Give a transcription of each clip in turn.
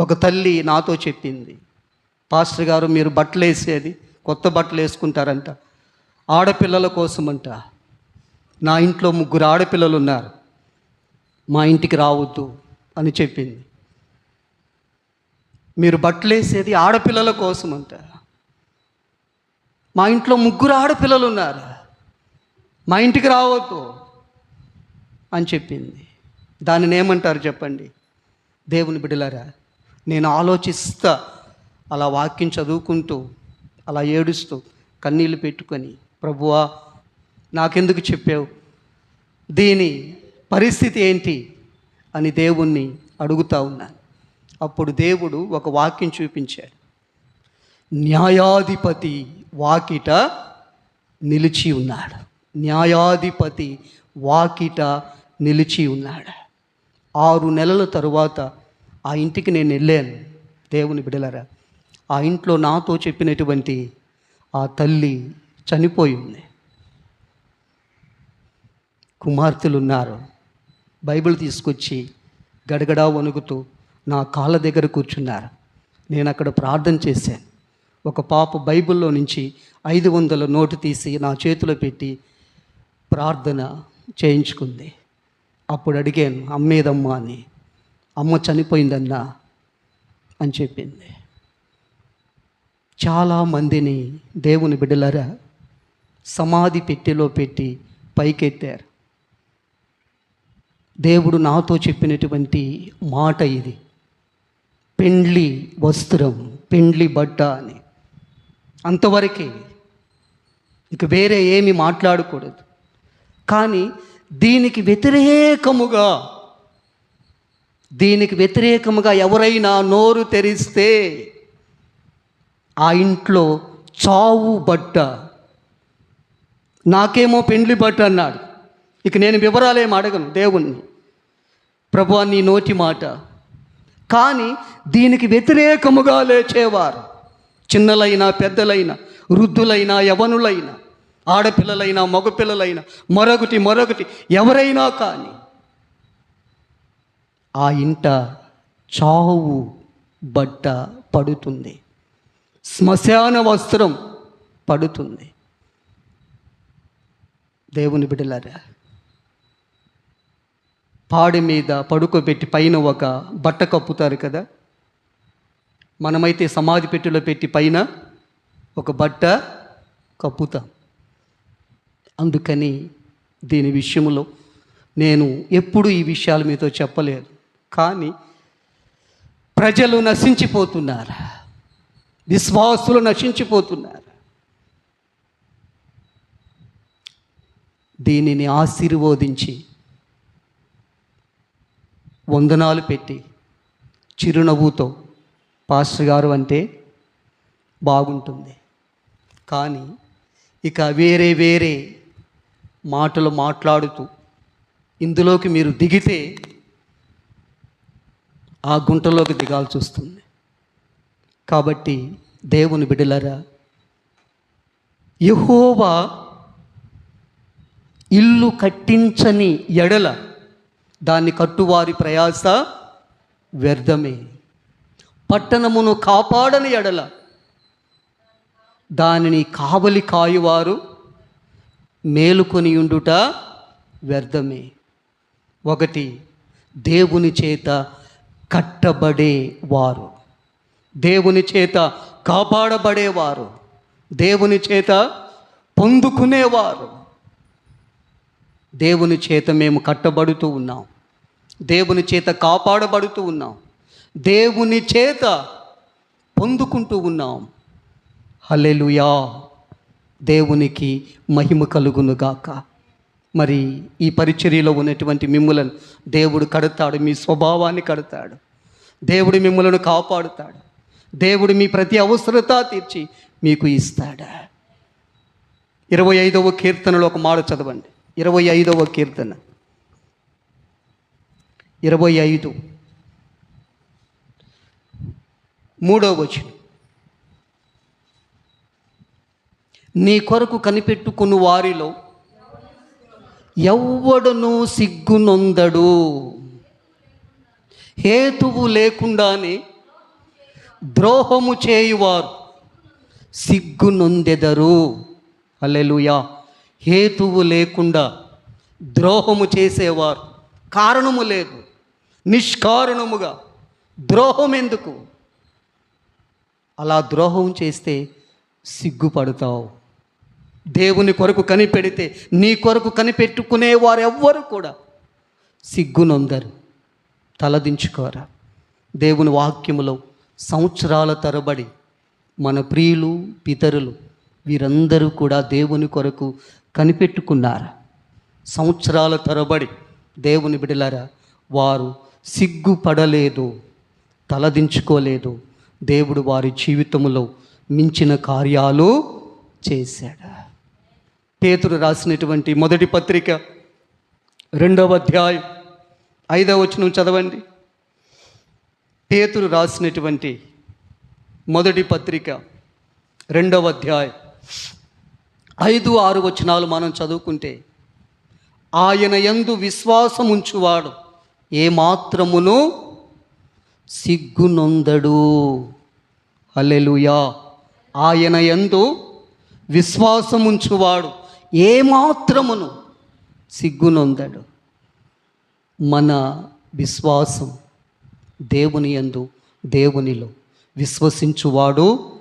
ఒక తల్లి నాతో చెప్పింది పాస్టర్ గారు మీరు బట్టలు వేసేది కొత్త బట్టలు వేసుకుంటారంట. ఆడపిల్లల కోసమంట. నా ఇంట్లో ముగ్గురు ఆడపిల్లలు ఉన్నారు మా ఇంటికి రావద్దు అని చెప్పింది. మీరు బట్టలు వేసేది ఆడపిల్లల కోసమంట. మా ఇంట్లో ముగ్గురు ఆడపిల్లలు ఉన్నారు మా ఇంటికి రావద్దు అని చెప్పింది. దానిని ఏమంటారు చెప్పండి? దేవుని బిడ్డలారా నేను ఆలోచిస్తా. అలా వాక్యం చదువుకుంటూ అలా ఏడుస్తూ కన్నీళ్ళు పెట్టుకొని ప్రభువా నాకెందుకు చెప్పావు? దీని పరిస్థితి ఏంటి? అని దేవుణ్ణి అడుగుతా ఉన్నాను. అప్పుడు దేవుడు ఒక వాక్యం చూపించాడు. న్యాయాధిపతి వాకిట నిలిచి ఉన్నాడు. న్యాయాధిపతి వాకిట నిలిచి ఉన్నాడు. ఆరు నెలల తరువాత ఆ ఇంటికి నేను వెళ్ళాను. దేవుని బిడలరా ఆ ఇంట్లో నాతో చెప్పినటువంటి ఆ తల్లి చనిపోయి ఉంది. కుమార్తెలు ఉన్నారు బైబిల్ తీసుకొచ్చి గడగడా వణుకుతూ నా కాళ్ళ దగ్గర కూర్చున్నారు. నేను అక్కడ ప్రార్థన చేశాను. ఒక పాప బైబిల్లో నుంచి ఐదు వందల నోటు తీసి నా చేతిలో పెట్టి ప్రార్థన చేయించుకుంది. అప్పుడు అడిగాను అమ్మేదమ్మా అని. అమ్మ చనిపోయిందన్నా అని చెప్పింది. చాలామందిని దేవుని బిడ్డలారా సమాధి పెట్టెలో పెట్టి పైకెత్తారు. దేవుడు నాతో చెప్పినటువంటి మాట ఇది. పెండ్లి వస్త్రం పెండ్లి బట్ట అని. అంతవరకే ఇక వేరే ఏమి మాట్లాడకూడదు. కానీ దీనికి వ్యతిరేకముగా దీనికి వ్యతిరేకముగా ఎవరైనా నోరు తెరిస్తే ఆ ఇంట్లో చావు బట్ట. నాకేమో పెండ్లి బట్ట అన్నాడు. ఇక నేను వివరాలేం అడగను దేవుణ్ణి. ప్రభు నీ నోటి మాట. కానీ దీనికి వ్యతిరేకముగా లేచేవారు. చిన్నలైనా పెద్దలైనా వృద్ధులైనా యవనులైనా ఆడపిల్లలైనా మగపిల్లలైనా మరొకటి మరొకటి ఎవరైనా కానీ ఆ ఇంట చావు బట్ట పడుతుంది. శ్మశాన వస్త్రం పడుతుంది. దేవుని బిడ్డలారా పాడి మీద పడుకోబెట్టి పైన ఒక బట్ట కప్పుతారు కదా? మనమైతే సమాధి పెట్టెలో పెట్టి పైన ఒక బట్ట కప్పుతాం. అందుకని దీని విషయంలో నేను ఎప్పుడు ఈ విషయాల మీతో చెప్పలేదు. కానీ ప్రజలు నశించిపోతున్నారు. విశ్వాసులు నశించిపోతున్నారు. దీనిని ఆశీర్వదించి వందనాలు పెట్టి చిరునవ్వుతో పాస్టర్ గారు అంటే బాగుంటుంది. కానీ ఇక వేరే వేరే మాటలు మాట్లాడుతూ ఇందులోకి మీరు దిగితే ఆ గుంటలోకి దిగాల్సి వస్తుంది. కాబట్టి దేవుని బిడలరా యహోవా ఇల్లు కట్టించని ఎడల దాన్ని కట్టువారి ప్రయాస వ్యర్థమే. పట్టణమును కాపాడని ఎడల దానిని కావలి కాయువారు మేలుకొని ఉండుట వ్యర్థమే. ఒకటి దేవుని చేత కట్టబడేవారు. దేవుని చేత కాపాడబడేవారు. దేవుని చేత పొందుకునేవారు. దేవుని చేత మేము కట్టబడుతూ ఉన్నాం. దేవుని చేత కాపాడబడుతూ ఉన్నాం. దేవుని చేత పొందుకుంటూ ఉన్నాం. హలెలుయా దేవునికి మహిమ కలుగునుగాక. మరి ఈ పరిచర్యలో ఉన్నటువంటి మిమ్ములను దేవుడు కడతాడు మీ స్వభావాన్ని కడతాడు. దేవుడు మిమ్మలను కాపాడుతాడు. దేవుడు మీ ప్రతి అవసరత తీర్చి మీకు ఇస్తాడు? ఇరవై ఐదవ కీర్తనలో ఒక మాట చదవండి. ఇరవై ఐదవ కీర్తన. ఇరవై ఐదు. మూడవ వచనం. నీ కొరకు కనిపెట్టుకున్న వారిలో ఎవ్వడును సిగ్గునొందడు. హేతువు లేకుండానే ద్రోహము చేయువారు సిగ్గు నొందెదరు అల్లెలుయా హేతువు లేకుండా ద్రోహము చేసేవారు కారణము లేదు. నిష్కారణముగా ద్రోహం ఎందుకు అలా ద్రోహం చేస్తే సిగ్గుపడతావు. దేవుని కొరకు కనిపెడితే నీ కొరకు కనిపెట్టుకునే వారెవ్వరు కూడా సిగ్గునొందరు. తలదించుకోరా. దేవుని వాక్యములో సంవత్సరాల తరబడి మన ప్రియులు పితరులు వీరందరూ కూడా దేవుని కొరకు కనిపెట్టుకున్నారు? సంవత్సరాల తరబడి దేవుని బిడలారా వారు సిగ్గుపడలేదు తలదించుకోలేదు. దేవుడు వారి జీవితంలో మించిన కార్యాలు చేశాడు. పేతురు రాసినటువంటి మొదటి పత్రిక రెండవ అధ్యాయం ఐదవ వచనం చదవండి. పేతురు రాసినటువంటి మొదటి పత్రిక రెండవ అధ్యాయం ఐదు ఆరు వచనాలు మనం చదువుకుంటే ఆయన యందు విశ్వాసముంచువాడు ఏమాత్రమును సిగ్గునొందడు. హల్లెలూయా. ఆయన యందు విశ్వాసముంచువాడు ఏమాత్రమును సిగ్గునొందడు. మన విశ్వాసం దేవుని యందు దేవునిలో విశ్వసించువాడు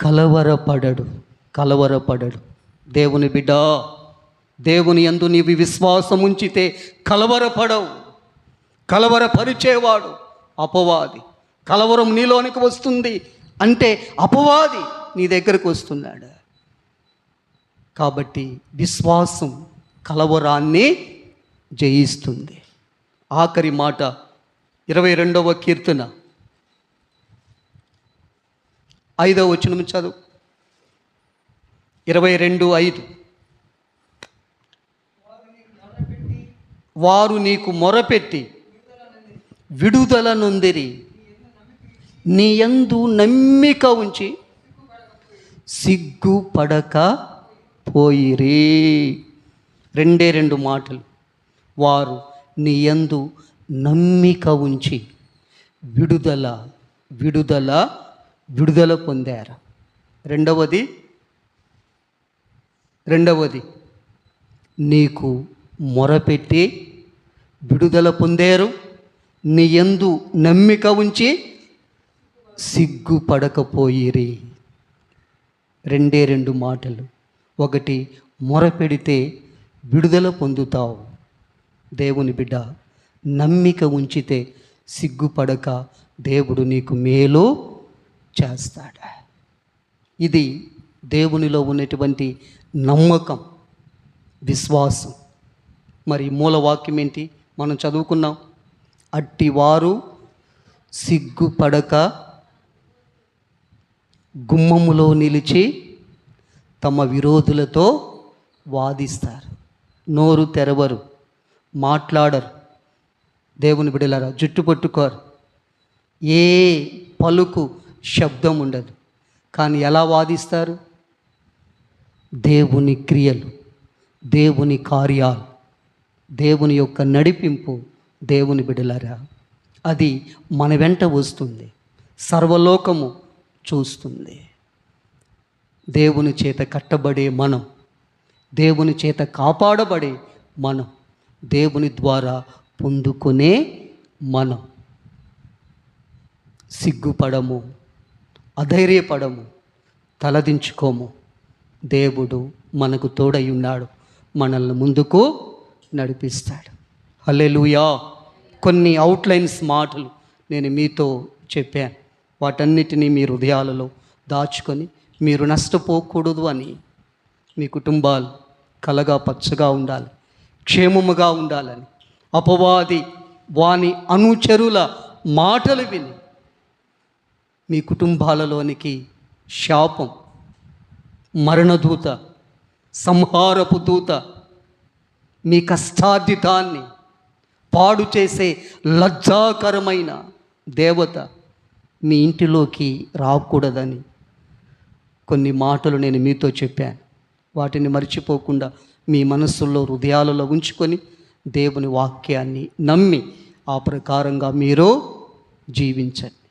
కలవరపడడు కలవరపడడు. దేవుని బిడ్డ దేవుని యందు నీవి విశ్వాసం ఉంచితే కలవరపడవు. కలవరపరిచేవాడు అపవాది. కలవరం నీలోనికి వస్తుంది అంటే అపవాది నీ దగ్గరకు వస్తున్నాడు. కాబట్టి విశ్వాసం కలవరాన్ని జయిస్తుంది. ఆఖరి మాట ఇరవై రెండవ కీర్తన. ఐదవ వచ్చిన చదువు. ఇరవై రెండు ఐదు. వారు నీకు మొరపెట్టి విడుదల నొందిరి. నీ యందు నమ్మిక ఉంచి సిగ్గుపడక పోయిరి. రెండే రెండు మాటలు. వారు నీ యందు నమ్మిక ఉంచి విడుదల విడుదల విడుదల పొందారు. రెండవది రెండవది నీకు మొరపెట్టి విడుదల పొందారు. నీ యందు నమ్మిక ఉంచి సిగ్గుపడకపోయిరి. రెండే రెండు మాటలు. ఒకటి మొరపెడితే విడుదల పొందుతావు. దేవుని బిడ్డ నమ్మిక ఉంచితే సిగ్గుపడక దేవుడు నీకు మేలు చేస్తాడు? ఇది దేవునిలో ఉన్నటువంటి నమ్మకం విశ్వాసం. మరి మూలవాక్యం ఏంటి? మనం చదువుకున్నాం. అట్టివారు సిగ్గుపడక గుమ్మములో నిలిచి తమ విరోధులతో వాదిస్తారు. నోరు తెరవరు మాట్లాడరు. దేవుని బిడలారా జుట్టు పట్టుకోరు. ఏ పలుకు శబ్దం ఉండదు. కానీ ఎలా వాదిస్తారు? దేవుని క్రియలు దేవుని కార్యాలు దేవుని యొక్క నడిపింపు దేవుని బిడలారా అది మన వెంట వస్తుంది. సర్వలోకము చూస్తుంది. దేవుని చేత కట్టబడే మనం. దేవుని చేత కాపాడబడే మనం. దేవుని ద్వారా పొందుకునే మనం. సిగ్గుపడము అధైర్యపడము తలదించుకోము. దేవుడు మనకు తోడై ఉన్నాడు. మనల్ని ముందుకు నడిపిస్తాడు. హల్లెలూయా. కొన్ని అవుట్లైన్స్ మాటలు నేను మీతో చెప్పాను. వాటన్నిటినీ మీ హృదయాలలో దాచుకొని మీరు నష్టపోకూడదు అని మీ కుటుంబాలు కలగా పచ్చగా ఉండాలి క్షేమముగా ఉండాలని అపవాది వాని అనుచరుల మాటలు విని మీ కుటుంబాలలోనికి శాపం మరణదూత సంహారపు దూత మీ కష్టాధితాన్ని పాడు చేసే లజ్జాకరమైన దేవత మీ ఇంటిలోకి రాకూడదని కొన్ని మాటలు నేను మీతో చెప్పాను. వాటిని మర్చిపోకుండా మీ మనస్సుల్లో హృదయాలలో ఉంచుకొని దేవుని వాక్యాన్ని నమ్మి ఆ ప్రకారంగా మీరు జీవించండి.